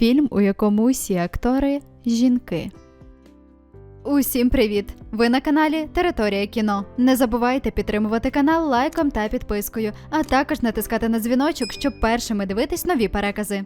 Фільм, у якому усі актори жінки. Усім привіт! Ви на каналі Територія кіно. Не забувайте підтримувати канал лайком та підпискою, а також натискати на дзвіночок, щоб першими дивитись нові перекази.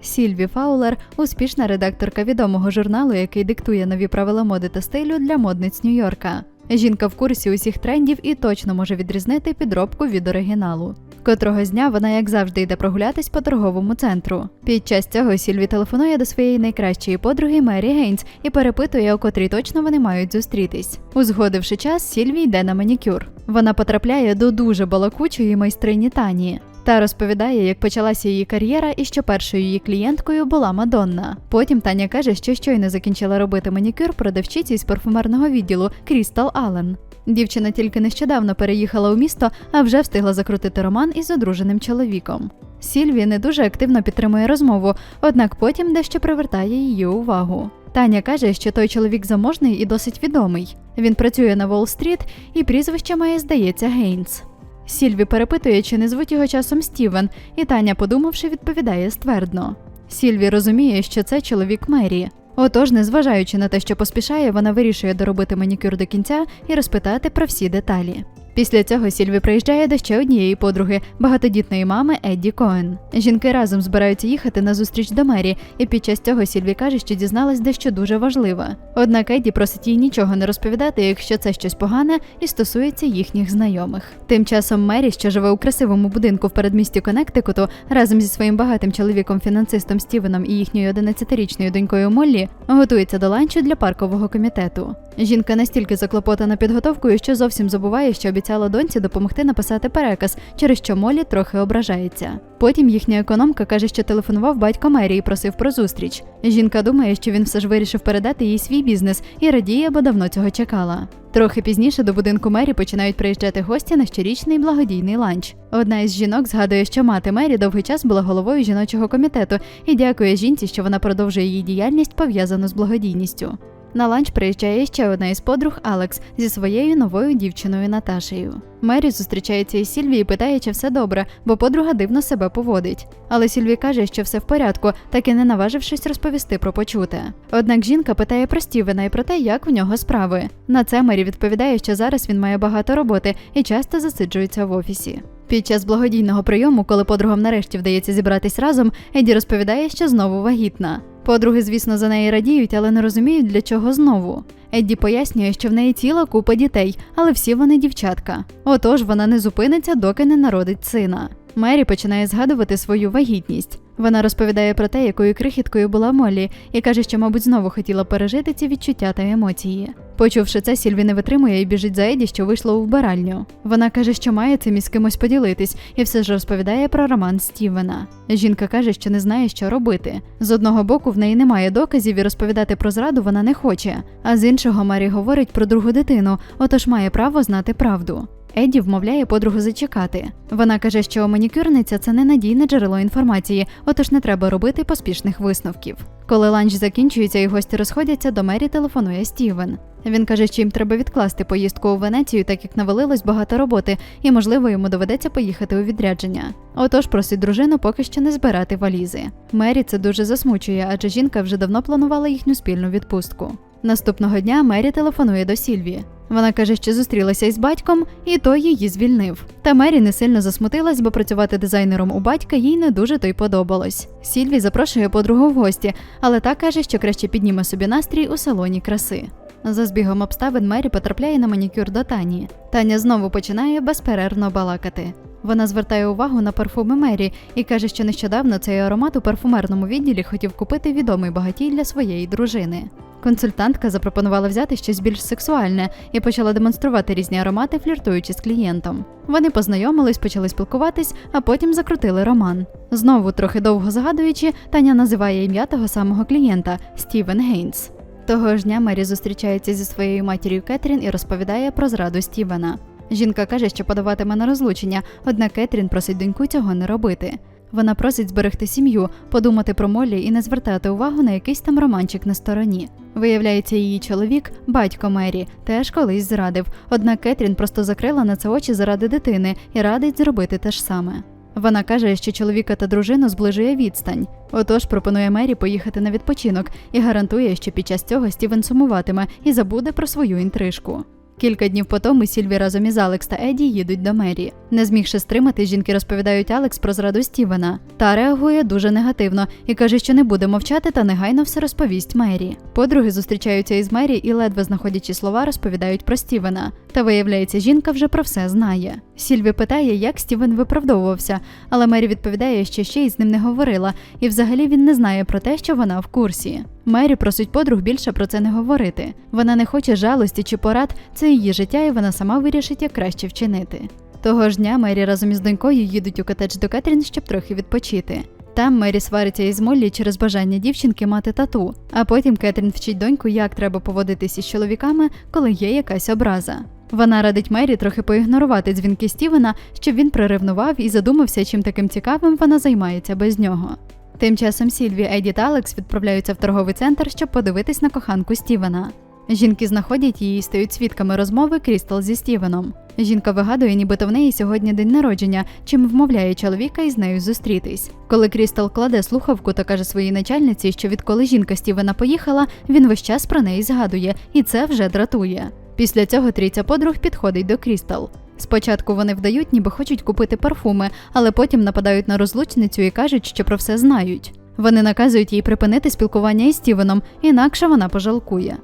Сільві Фаулер успішна редакторка відомого журналу, який диктує нові правила моди та стилю для модниць Нью-Йорка. Жінка в курсі усіх трендів і точно може відрізнити підробку від оригіналу. Котрого з дня вона, як завжди, йде прогулятись по торговому центру. Під час цього Сільві телефонує до своєї найкращої подруги Мері Гейнс і перепитує, у котрій точно вони мають зустрітись. Узгодивши час, Сільві йде на манікюр. Вона потрапляє до дуже балакучої майстрині Тані. Та розповідає, як почалася її кар'єра і що першою її клієнткою була Мадонна. Потім Таня каже, що щойно закінчила робити манікюр продавчиці із парфумерного відділу Крістал Аллен. Дівчина тільки нещодавно переїхала у місто, а вже встигла закрутити роман із одруженим чоловіком. Сільві не дуже активно підтримує розмову, однак потім дещо привертає її увагу. Таня каже, що той чоловік заможний і досить відомий. Він працює на Уолл-стріт і прізвище має, здається, Гейнс. Сільві перепитує, чи не звуть його часом Стівен, і Таня, подумавши, відповідає ствердно. Сільві розуміє, що це чоловік Мері. Отож, незважаючи на те, що поспішає, вона вирішує доробити манікюр до кінця і розпитати про всі деталі. Після цього Сільві приїжджає до ще однієї подруги, багатодітної мами Едді Коен. Жінки разом збираються їхати на зустріч до Мері, і під час цього Сільві каже, що дізналась дещо дуже важливе. Однак Едді просить їй нічого не розповідати, якщо це щось погане і стосується їхніх знайомих. Тим часом Мері, що живе у красивому будинку в передмісті Коннектикуту, разом зі своїм багатим чоловіком-фінансистом Стівеном і їхньою 11-річною донькою Моллі, готується до ланчу для паркового комітету. Жінка настільки заклопотана підготовкою, що зовсім забуває, що обіцяла доньці допомогти написати переказ, через що Молі трохи ображається. Потім їхня економка каже, що телефонував батько Мері і просив про зустріч. Жінка думає, що він все ж вирішив передати їй свій бізнес і радіє, бо давно цього чекала. Трохи пізніше до будинку Мері починають приїжджати гості на щорічний благодійний ланч. Одна із жінок згадує, що мати Мері довгий час була головою жіночого комітету і дякує жінці, що вона продовжує її діяльність пов'язану з благодійністю. На ланч приїжджає ще одна із подруг Алекс зі своєю новою дівчиною Наташею. Мері зустрічається із Сільві і питає, чи все добре, бо подруга дивно себе поводить. Але Сільві каже, що все в порядку, так і не наважившись розповісти про почуте. Однак жінка питає про Стівена і про те, як в нього справи. На це Мері відповідає, що зараз він має багато роботи і часто засиджується в офісі. Під час благодійного прийому, коли подругам нарешті вдається зібратись разом, Еді розповідає, що знову вагітна. Подруги, звісно, за неї радіють, але не розуміють, для чого знову. Едді пояснює, що в неї ціла купа дітей, але всі вони дівчатка. Отож вона не зупиниться, доки не народить сина. Мері починає згадувати свою вагітність. Вона розповідає про те, якою крихіткою була Моллі, і каже, що, мабуть, знову хотіла пережити ці відчуття та емоції. Почувши це, Сільві не витримує і біжить за Еді, що вийшла у вбиральню. Вона каже, що має цим із кимось поділитись, і все ж розповідає про роман Стівена. Жінка каже, що не знає, що робити. З одного боку, в неї немає доказів і розповідати про зраду вона не хоче. А з іншого Мері говорить про другу дитину, отож має право знати правду. Едді вмовляє подругу зачекати. Вона каже, що манікюрниця це ненадійне джерело інформації, отож не треба робити поспішних висновків. Коли ланч закінчується і гості розходяться, до Мері телефонує Стівен. Він каже, що їм треба відкласти поїздку у Венецію, так як навалилось багато роботи, і можливо йому доведеться поїхати у відрядження. Отож просить дружину поки що не збирати валізи. Мері це дуже засмучує, адже жінка вже давно планувала їхню спільну відпустку. Наступного дня Мері телефонує до Сільві. Вона каже, що зустрілася із батьком, і той її звільнив. Та Мері не сильно засмутилась, бо працювати дизайнером у батька їй не дуже то й подобалось. Сільві запрошує подругу в гості, але та каже, що краще підніме собі настрій у салоні краси. За збігом обставин Мері потрапляє на манікюр до Тані. Таня знову починає безперервно балакати. Вона звертає увагу на парфуми Мері і каже, що нещодавно цей аромат у парфумерному відділі хотів купити відомий багатій для своєї дружини. Консультантка запропонувала взяти щось більш сексуальне і почала демонструвати різні аромати, фліртуючи з клієнтом. Вони познайомились, почали спілкуватись, а потім закрутили роман. Знову, трохи довго згадуючи, Таня називає ім'я того самого клієнта Стівен Гейнс. Того ж дня Мері зустрічається зі своєю матір'ю Кетрін і розповідає про зраду Стівена. Жінка каже, що подаватиме на розлучення, однак Кетрін просить доньку цього не робити. Вона просить зберегти сім'ю, подумати про Моллі і не звертати увагу на якийсь там романчик на стороні. Виявляється, її чоловік, батько Мері, теж колись зрадив. Однак Кетрін просто закрила на це очі заради дитини і радить зробити те ж саме. Вона каже, що чоловіка та дружину зближує відстань. Отож пропонує Мері поїхати на відпочинок і гарантує, що під час цього Стівен сумуватиме і забуде про свою інтрижку. Кілька днів по тому Сільві разом із Алекс та Еді їдуть до Мері. Не змігши стримати, жінки розповідають Алекс про зраду Стівена. Та реагує дуже негативно і каже, що не буде мовчати та негайно все розповість Мері. Подруги зустрічаються із Мері і, ледве знаходячи слова, розповідають про Стівена. Та виявляється, жінка вже про все знає. Сільві питає, як Стівен виправдовувався, але Мері відповідає, що ще й з ним не говорила, і взагалі він не знає про те, що вона в курсі. Мері просить подруг більше про це не говорити. Вона не хоче жалості чи порад, це її життя, і вона сама вирішить, як краще вчинити. Того ж дня Мері разом із донькою їдуть у котедж до Кетрін, щоб трохи відпочити. Там Мері свариться із Моллі через бажання дівчинки мати тату, а потім Кетрін вчить доньку, як треба поводитися з чоловіками, коли є якась образа. Вона радить Мері трохи поігнорувати дзвінки Стівена, щоб він приревнував і задумався, чим таким цікавим вона займається без нього. Тим часом Сільві, Еді та Алекс відправляються в торговий центр, щоб подивитись на коханку Стівена. Жінки знаходять її і стають свідками розмови Крістал зі Стівеном. Жінка вигадує, нібито в неї сьогодні день народження, чим вмовляє чоловіка із нею зустрітись. Коли Крістал кладе слухавку та каже своїй начальниці, що відколи жінка Стівена поїхала, він весь час про неї згадує, і це вже дратує. Після цього трійця подруг підходить до Крістал. Спочатку вони вдають, ніби хочуть купити парфуми, але потім нападають на розлучницю і кажуть, що про все знають. Вони наказують їй припинити спілкування із Стівеном, інакше вона пожалкує.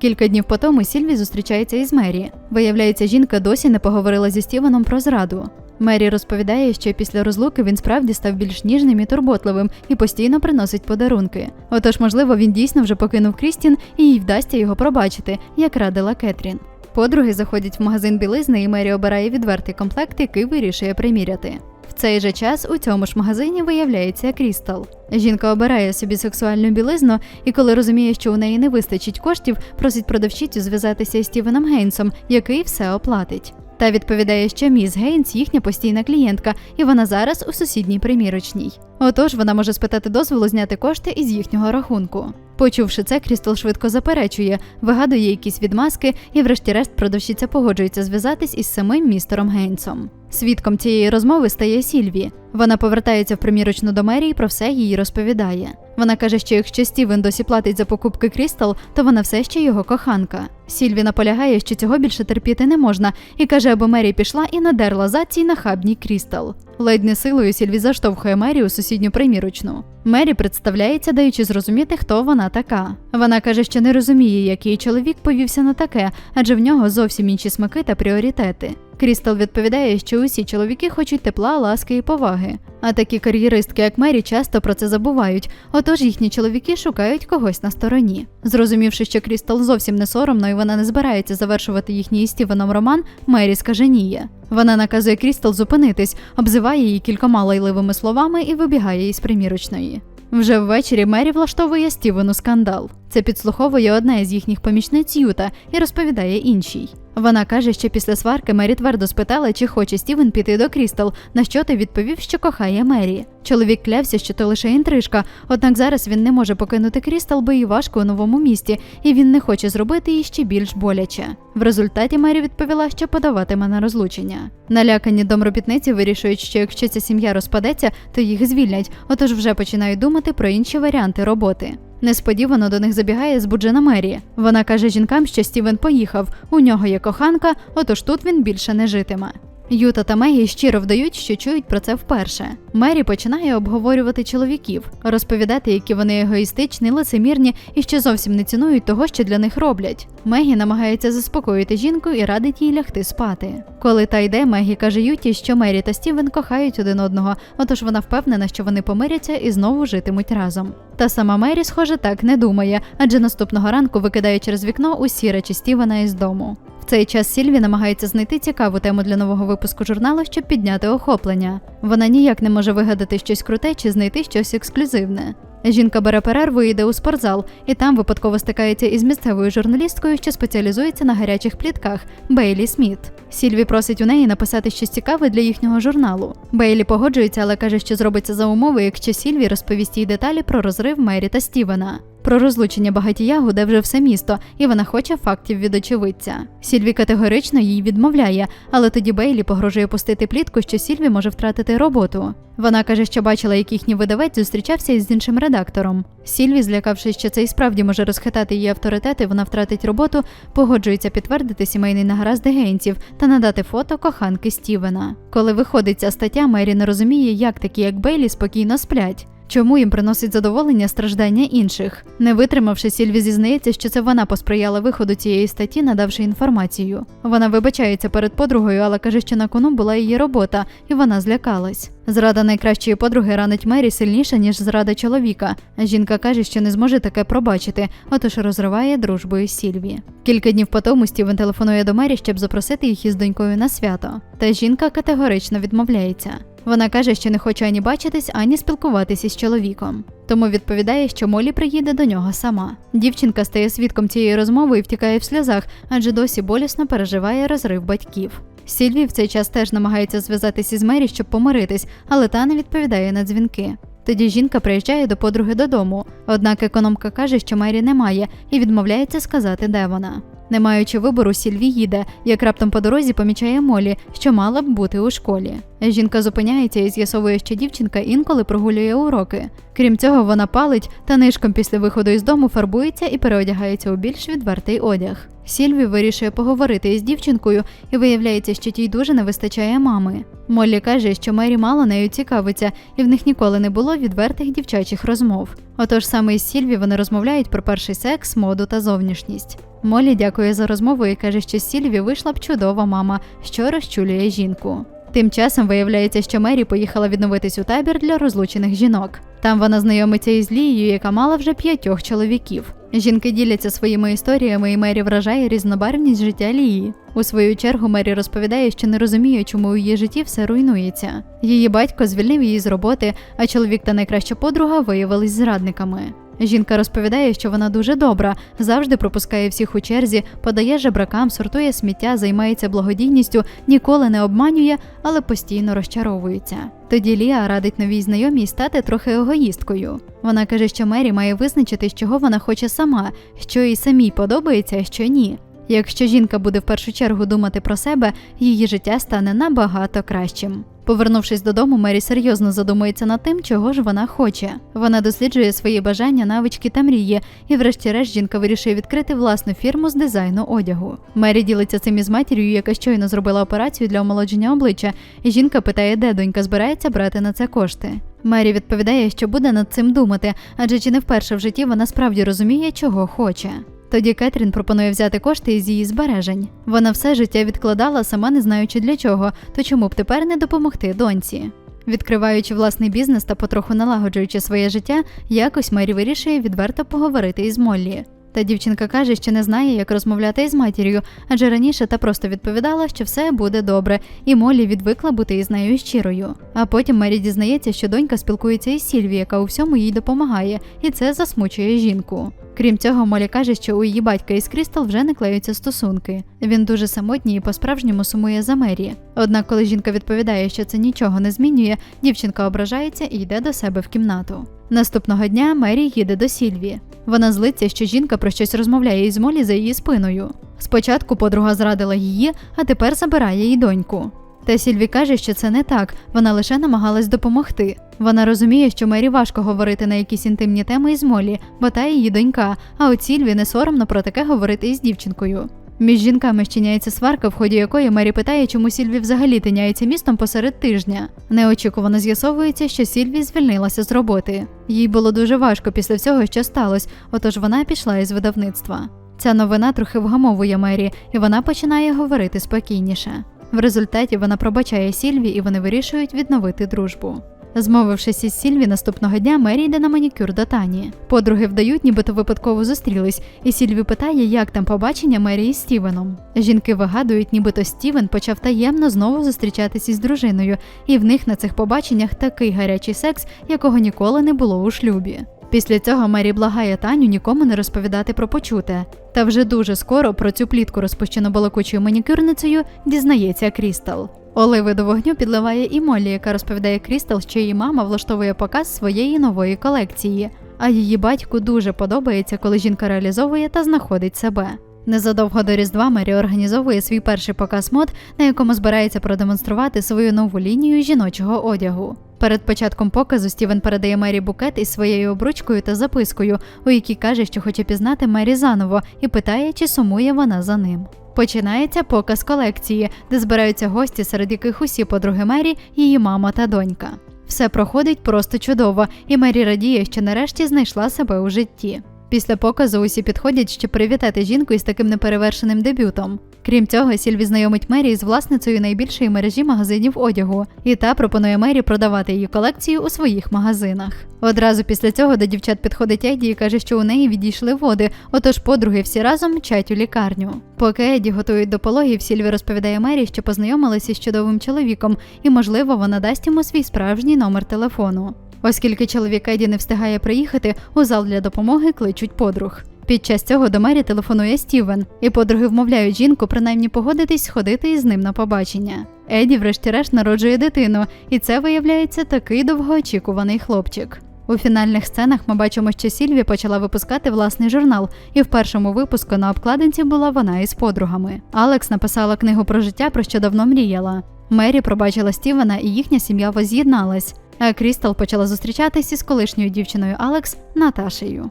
Кілька днів по тому Сільві зустрічається із Мері. Виявляється, жінка досі не поговорила зі Стівеном про зраду. Мері розповідає, що після розлуки він справді став більш ніжним і турботливим і постійно приносить подарунки. Отож, можливо, він дійсно вже покинув Крістін і їй вдасться його пробачити, як радила Кетрін. Подруги заходять в магазин білизни, і Мері обирає відвертий комплект, який вирішує приміряти. В цей же час у цьому ж магазині виявляється Крістал. Жінка обирає собі сексуальну білизну, і коли розуміє, що у неї не вистачить коштів, просить продавчицю зв'язатися із Стівеном Гейнсом, який все оплатить. Та відповідає, що міс Гейнс їхня постійна клієнтка, і вона зараз у сусідній примірочній. Отож, вона може спитати дозволу зняти кошти із їхнього рахунку. Почувши це, Крістал швидко заперечує, вигадує якісь відмазки, і, врешті-решт, продавщиця погоджується зв'язатись із самим містером Гейнсом. Свідком цієї розмови стає Сільві. Вона повертається в примірочну до Мері і про все їй розповідає. Вона каже, що якщо Стівен досі платить за покупки Крістал, то вона все ще його коханка. Сільві наполягає, що цього більше терпіти не можна, і каже, аби Мері пішла і надерла за цій нахабній Крістал. Ледь не силою Сільві заштовхує Мері у сусідню примірочну. Мері представляється, даючи зрозуміти, хто вона така. Вона каже, що не розуміє, як її чоловік повівся на таке, адже в нього зовсім інші смаки та пріоритети. Крістал відповідає, що усі чоловіки хочуть тепла, ласки і поваги. А такі кар'єристки, як Мері, часто про це забувають, отож їхні чоловіки шукають когось на стороні. Зрозумівши, що Крістал зовсім не соромно і вона не збирається завершувати їхній Стівеном роман, Мері скаженіє. Вона наказує Крістал зупинитись, обзиває її кількома лайливими словами і вибігає із примірочної. Вже ввечері Мері влаштовує Стівену скандал. Це підслуховує одна із їхніх помічниць Юта і розповідає іншій. Вона каже, що після сварки Мері твердо спитала, чи хоче Стівен піти до Крістал, на що той відповів, що кохає Мері. Чоловік клявся, що то лише інтрижка, однак зараз він не може покинути Крістал, бо їй важко у новому місті, і він не хоче зробити її ще більш боляче. В результаті Мері відповіла, що подаватиме на розлучення. Налякані домробітниці вирішують, що якщо ця сім'я розпадеться, то їх звільнять, отож вже починають думати про інші варіанти роботи. Несподівано до них забігає збуджена Мері. Вона каже жінкам, що Стівен поїхав. У нього є коханка, отож тут він більше не житиме. Юта та Мегі щиро вдають, що чують про це вперше. Мері починає обговорювати чоловіків, розповідати, які вони егоїстичні, лицемірні і що зовсім не цінують того, що для них роблять. Мегі намагається заспокоїти жінку і радить їй лягти спати. Коли та йде, Мегі каже Юті, що Мері та Стівен кохають один одного, отож вона впевнена, що вони помиряться і знову житимуть разом. Та сама Мері, схоже, так не думає, адже наступного ранку викидає через вікно усі речі Стівена із дому. В цей час Сільві намагається знайти цікаву тему для нового випуску журналу, щоб підняти охоплення. Вона ніяк не може вигадати щось круте чи знайти щось ексклюзивне. Жінка бере перерву і йде у спортзал, і там випадково стикається із місцевою журналісткою, що спеціалізується на гарячих плітках Бейлі Сміт. Сільві просить у неї написати щось цікаве для їхнього журналу. Бейлі погоджується, але каже, що зробиться за умови, якщо Сільві розповість їй деталі про розрив Мері та Стівена. Про розлучення багатія гуде вже все місто, і вона хоче фактів від очевидця. Сільві категорично їй відмовляє, але тоді Бейлі погрожує пустити плітку, що Сільві може втратити роботу. Вона каже, що бачила, як їхній видавець зустрічався із іншим редактором. Сільві, злякавшись, що це і справді може розхитати її авторитет, і вона втратить роботу, погоджується підтвердити сімейний нагаразд гейнців та надати фото коханки Стівена. Коли виходить ця стаття, Мері не розуміє, як такі, як Бейлі, спокійно сплять. Чому їм приносить задоволення страждання інших? Не витримавши, Сільві зізнається, що це вона посприяла виходу цієї статті, надавши інформацію. Вона вибачається перед подругою, але каже, що на кону була її робота, і вона злякалась. Зрада найкращої подруги ранить Мері сильніше, ніж зрада чоловіка. Жінка каже, що не зможе таке пробачити, отож розриває дружбу із Сільві. Кілька днів по тому Стівен телефонує до Мері, щоб запросити їх із донькою на свято. Та жінка категорично відмовляється. Вона каже, що не хоче ані бачитись, ані спілкуватися з чоловіком. Тому відповідає, що Молі приїде до нього сама. Дівчинка стає свідком цієї розмови і втікає в сльозах, адже досі болісно переживає розрив батьків. Сільві в цей час теж намагається зв'язатися з Мері, щоб помиритись, але та не відповідає на дзвінки. Тоді жінка приїжджає до подруги додому, однак економка каже, що Мері немає, і відмовляється сказати, де вона. Не маючи вибору, Сільві їде, як раптом по дорозі помічає Молі, що мала б бути у школі. Жінка зупиняється і з'ясовує, що дівчинка інколи прогулює уроки. Крім цього, вона палить та нишком після виходу із дому фарбується і переодягається у більш відвертий одяг. Сільві вирішує поговорити із дівчинкою, і виявляється, що тій дуже не вистачає мами. Моллі каже, що Мері мало нею цікавиться, і в них ніколи не було відвертих дівчачих розмов. Отож саме із Сільві вони розмовляють про перший секс, моду та зовнішність. Молі дякує за розмову і каже, що з Сільві вийшла б чудова мама, що розчулює жінку. Тим часом виявляється, що Мері поїхала відновитись у табір для розлучених жінок. Там вона знайомиться із Лією, яка мала вже п'ятьох чоловіків. Жінки діляться своїми історіями, і Мері вражає різнобарвність життя Лії. У свою чергу Мері розповідає, що не розуміє, чому у її житті все руйнується. Її батько звільнив її з роботи, а чоловік та найкраща подруга виявились зрадниками. Жінка розповідає, що вона дуже добра, завжди пропускає всіх у черзі, подає жебракам, сортує сміття, займається благодійністю, ніколи не обманює, але постійно розчаровується. Тоді Ліа радить новій знайомій стати трохи егоїсткою. Вона каже, що Мері має визначити, чого вона хоче сама, що їй самій подобається, а що ні. Якщо жінка буде в першу чергу думати про себе, її життя стане набагато кращим. Повернувшись додому, Мері серйозно задумується над тим, чого ж вона хоче. Вона досліджує свої бажання, навички та мрії, і, врешті-решт, жінка вирішує відкрити власну фірму з дизайну одягу. Мері ділиться цим із матір'ю, яка щойно зробила операцію для омолодження обличчя, і жінка питає, де донька збирається брати на це кошти. Мері відповідає, що буде над цим думати, адже чи не вперше в житті вона справді розуміє, чого хоче. Тоді Кетрін пропонує взяти кошти із її збережень. Вона все життя відкладала, сама не знаючи для чого, то чому б тепер не допомогти доньці. Відкриваючи власний бізнес та потроху налагоджуючи своє життя, якось Мері вирішує відверто поговорити із Моллі. Та дівчинка каже, що не знає, як розмовляти із матір'ю, адже раніше та просто відповідала, що все буде добре, і Моллі відвикла бути із нею щирою. А потім Мері дізнається, що донька спілкується із Сільві, яка у всьому їй допомагає, і це засмучує жінку. Крім цього, Молі каже, що у її батька із Крістал вже не клеються стосунки. Він дуже самотній і по-справжньому сумує за Мері. Однак, коли жінка відповідає, що це нічого не змінює, дівчинка ображається і йде до себе в кімнату. Наступного дня Мері їде до Сільві. Вона злиться, що жінка про щось розмовляє із Молі за її спиною. Спочатку подруга зрадила її, а тепер забирає її доньку. Та Сільві каже, що це не так, вона лише намагалась допомогти. Вона розуміє, що Мері важко говорити на якісь інтимні теми із Молі, бо та її донька, а от Сільві не соромно про таке говорити із дівчинкою. Між жінками щиняється сварка, в ході якої Мері питає, чому Сільві взагалі тиняється містом посеред тижня. Неочікувано з'ясовується, що Сільві звільнилася з роботи. Їй було дуже важко після всього, що сталося, отож вона пішла із видавництва. Ця новина трохи вгамовує Мері, і вона починає говорити спокійніше. В результаті вона пробачає Сільві, і вони вирішують відновити дружбу. Змовившись із Сільві наступного дня, Мері йде на манікюр до Тані. Подруги вдають, нібито випадково зустрілись, і Сільві питає, як там побачення Мері із Стівеном. Жінки вигадують, нібито Стівен почав таємно знову зустрічатись із дружиною, і в них на цих побаченнях такий гарячий секс, якого ніколи не було у шлюбі. Після цього Мері благає Таню нікому не розповідати про почуте. Та вже дуже скоро про цю плітку розпущену балакучою манікюрницею дізнається Крістал. Оливи до вогню підливає і Моллі, яка розповідає Крістал, що її мама влаштовує показ своєї нової колекції. а її батьку дуже подобається, коли жінка реалізовує та знаходить себе. Незадовго до Різдва Мері організовує свій перший показ мод, на якому збирається продемонструвати свою нову лінію жіночого одягу. Перед початком показу Стівен передає Мері букет із своєю обручкою та запискою, у якій каже, що хоче пізнати Мері заново, і питає, чи сумує вона за ним. Починається показ колекції, де збираються гості, серед яких усі подруги Мері, її мама та донька. Все проходить просто чудово, і Мері радіє, що нарешті знайшла себе у житті. Після показу усі підходять, щоб привітати жінку із таким неперевершеним дебютом. Крім цього, Сільві знайомить Мері із власницею найбільшої мережі магазинів одягу, і та пропонує Мері продавати її колекцію у своїх магазинах. Одразу після цього до дівчат підходить Еді і каже, що у неї відійшли води, отож подруги всі разом мчать у лікарню. Поки Еді готують до пологів, Сільві розповідає Мері, що познайомилася з чудовим чоловіком, і, можливо, вона дасть йому свій справжній номер телефону. Оскільки чоловік Еді не встигає приїхати, у зал для допомоги кличуть подруг. Під час цього до Мері телефонує Стівен, і подруги вмовляють жінку принаймні погодитись сходити із ним на побачення. Еді, врешті-решт, народжує дитину, і це виявляється такий довгоочікуваний хлопчик. У фінальних сценах ми бачимо, що Сільві почала випускати власний журнал, і в першому випуску на обкладинці була вона із подругами. Алекс написала книгу про життя, про що давно мріяла. Мері пробачила Стівена, і їхня сім'я воз'єдналась. А Крістал почала зустрічатись із колишньою дівчиною Алекс Наташею.